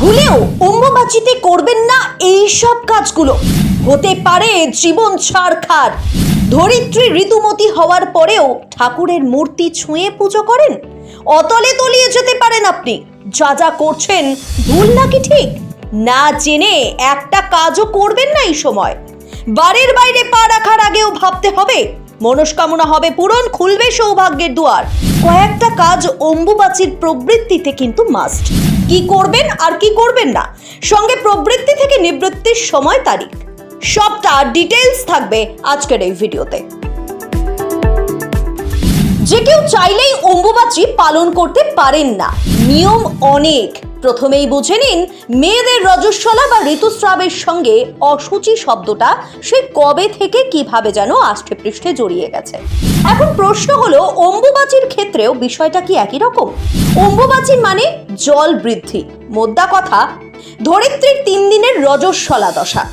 ভুলেও অম্বুবাচিতে করবেন না এই সব কাজগুলো। হতে পারে জীবন ছাড়খার ধরিত্রী ঋতুমতি হওয়ার পরেও ঠাকুরের মূর্তি ছুঁয়ে পুজো করেন? অতলে তলিয়ে যেতে পারেন আপনি। যা যা করছেন, ভুল নাকি ঠিক? না জেনে একটা কাজও করবেন না এই সময়। বাড়ির বাইরে পা রাখার আগেও ভাবতে হবে। মনস্কামনা হবে পূরণ, খুলবে সৌভাগ্যের দুয়ার। কয়েকটা কাজ অম্বুবাচির প্রবৃত্তিতে কিন্তু মাস্ট কি করবেন আর কি করবেন না। সঙ্গে প্রবৃত্তি থেকে নিবৃত্তির সময় তারিখ। সবটা ডিটেলস থাকবে আজকের এই ভিডিওতে। যে কেউ চাইলেই অম্বুবাচী পালন করতে পারেন না। নিয়ম অনেক। প্রথমেই বুঝে নিন, মেয়েদের রজস্বলা বা ঋতুস্রাবের সঙ্গে অসুচি শব্দটা সে কবে থেকে কীভাবে যেন আষ্টে পৃষ্ঠে জড়িয়ে গেছে। এখন প্রশ্ন হলো, অম্বুবাচীর ক্ষেত্রেও বিষয়টা কি একই রকম? অম্বুবাচী মানে জল বৃদ্ধি, মোদ্দা কথা, ধরিত্রীর তিন দিনের রজস্বলা দশা।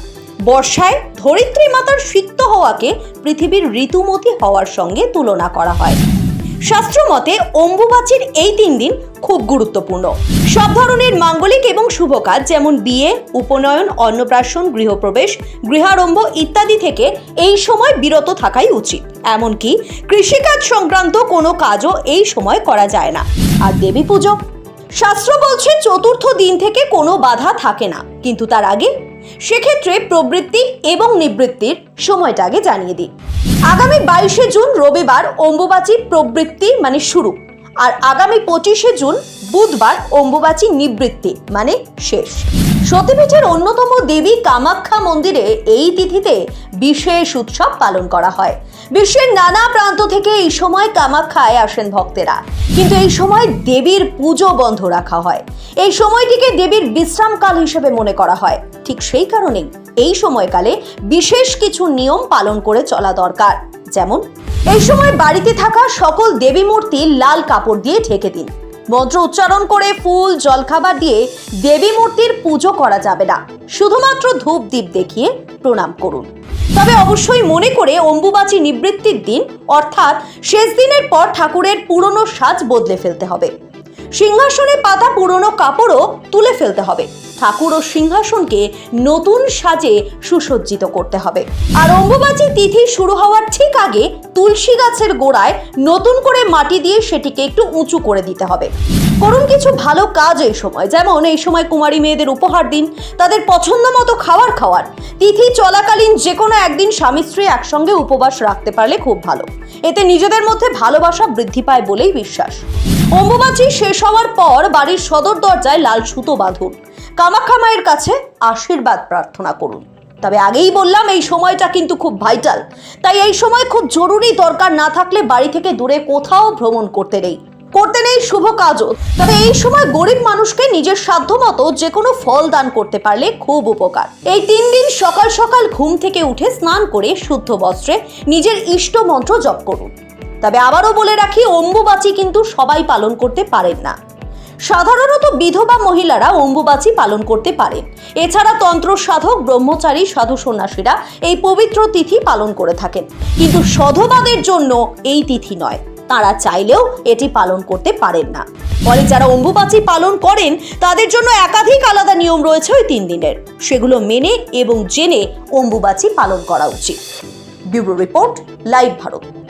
বর্ষায় ধরিত্রী মাতার সিক্ত হওয়াকে পৃথিবীর ঋতুমতি হওয়ার সঙ্গে তুলনা করা হয়। শাস্ত্র মতে অম্বুবাচীর এই তিন দিন খুব গুরুত্বপূর্ণ। সব ধরনের মাঙ্গলিক এবং শুভ কাজ যেমন বিয়ে, উপনয়ন, অন্নপ্রাশন, গৃহপ্রবেশ, গৃহারম্ভ ইত্যাদি থেকে এই সময় বিরত থাকাই উচিত। এমনকি কৃষিকাজ সংক্রান্ত কোনো কাজও এই সময় করা যায় না। আর দেবী পুজো? শাস্ত্র বলছে চতুর্থ দিন থেকে কোনো বাধা থাকে না। কিন্তু তার আগে সেক্ষেত্রে প্রবৃত্তি এবং নিবৃত্তির সময়টা আগে জানিয়ে দিই। আগামী বাইশে জুন রবিবার অম্বুবাচী প্রবৃত্তি মানে শুরু, আর আগামী পঁচিশে জুন বুধবার অম্বুবাচী নিবৃত্তি মানে শেষ। সতীপীঠের অন্যতম দেবী কামাখ্যা মন্দিরে এই তিথিতে বিশেষ উৎসব পালন করা হয়। বিশ্বের নানা প্রান্ত থেকে এই সময় কামাখ্যায় আসেন ভক্তেরা। কিন্তু এই সময় দেবীর পুজো বন্ধ রাখা হয়। এই সময়টিকে দেবীর বিশ্রামকাল হিসেবে মনে করা হয়। ঠিক সেই কারণেই এই সময়কালে বিশেষ কিছু নিয়ম পালন করে চলা দরকার। যেমন, এই সময় বাড়িতে থাকা সকল দেবী মূর্তি লাল কাপড় দিয়ে ঢেকে দিন। মন্ত্র উচ্চারণ করে ফুল, জলখাবার দিয়ে দেবী মূর্তির পুজো করা যাবে না। শুধুমাত্র ধূপ দ্বীপ দেখিয়ে প্রণাম করুন। তবে অবশ্যই মনে করে অম্বুবাচী নিবৃত্তির দিন, অর্থাৎ শেষ দিনের পর ঠাকুরের পুরনো সাজ বদলে ফেলতে হবে। সিংহাসনে পাতা পুরনো কাপড়ও তুলে ফেলতে হবে। ঠাকুর ও সিংহাসনকে নতুন সাজে সুসজ্জিত করতে হবে। আর অম্বুবাচী তিথি শুরু হওয়ার ঠিক আগে তুলসী গাছের গোড়ায় নতুন করে মাটি দিয়ে সেটিকে একটু উঁচু করে দিতে হবে। করুন কিছু ভালো কাজ এই সময়, যেমন এই সময় কুমারী মেয়েদের উপহার দিন, তাদের পছন্দ মতো খাবার খাওয়ার তিথি চলাকালীন যে কোনো একদিন স্বামী স্ত্রী একসঙ্গে উপবাস রাখতে পারলে খুব ভালো। এতে নিজেদের মধ্যে ভালোবাসা বৃদ্ধি পায় বলেই বিশ্বাস। অম্বুবাচী শেষ হওয়ার পর বাড়ির সদর দরজায় লাল সুতো বাঁধুন। কামাখ্যা মায়ের কাছে আশীর্বাদ প্রার্থনা করুন। তবে আগেই বললাম, এই সময়টা কিন্তু খুব ভাইটাল। তাই এই সময় খুব জরুরি দরকার না থাকলে বাড়ি থেকে দূরে কোথাও ভ্রমণ করতে নেই। করতে নেই শুভ কাজও। তবে এই সময় গরিব মানুষকে নিজের সাধ্য মতো যে কোনো ফল দান করতে পারলে খুব উপকার। এই তিন দিন সকাল সকাল ঘুম থেকে উঠে স্নান করে শুদ্ধ বস্ত্রে নিজের ইষ্ট মন্ত্র জপ করুন। তবে আবারও বলে রাখি, অম্বুবাচী কিন্তু সবাই পালন করতে পারেন না। সাধারণত বিধবা মহিলারা অম্বুবাচী পালন করতে পারেন এছাড়া তন্ত্র সাধক, ব্রহ্মচারী, সাধু সন্ন্যাসীরা এই পবিত্র তিথি পালন করে থাকেন। কিন্তু সধবাদের জন্য এই তিথি নয়। তারা চাইলেও এটি পালন করতে পারেন না। ফলে যারা অম্বুবাচী পালন করেন, তাদের জন্য একাধিক আলাদা নিয়ম রয়েছে ওই তিন দিনের। সেগুলো মেনে এবং জেনে অম্বুবাচী পালন করা উচিত। Bureau report, live Bharat.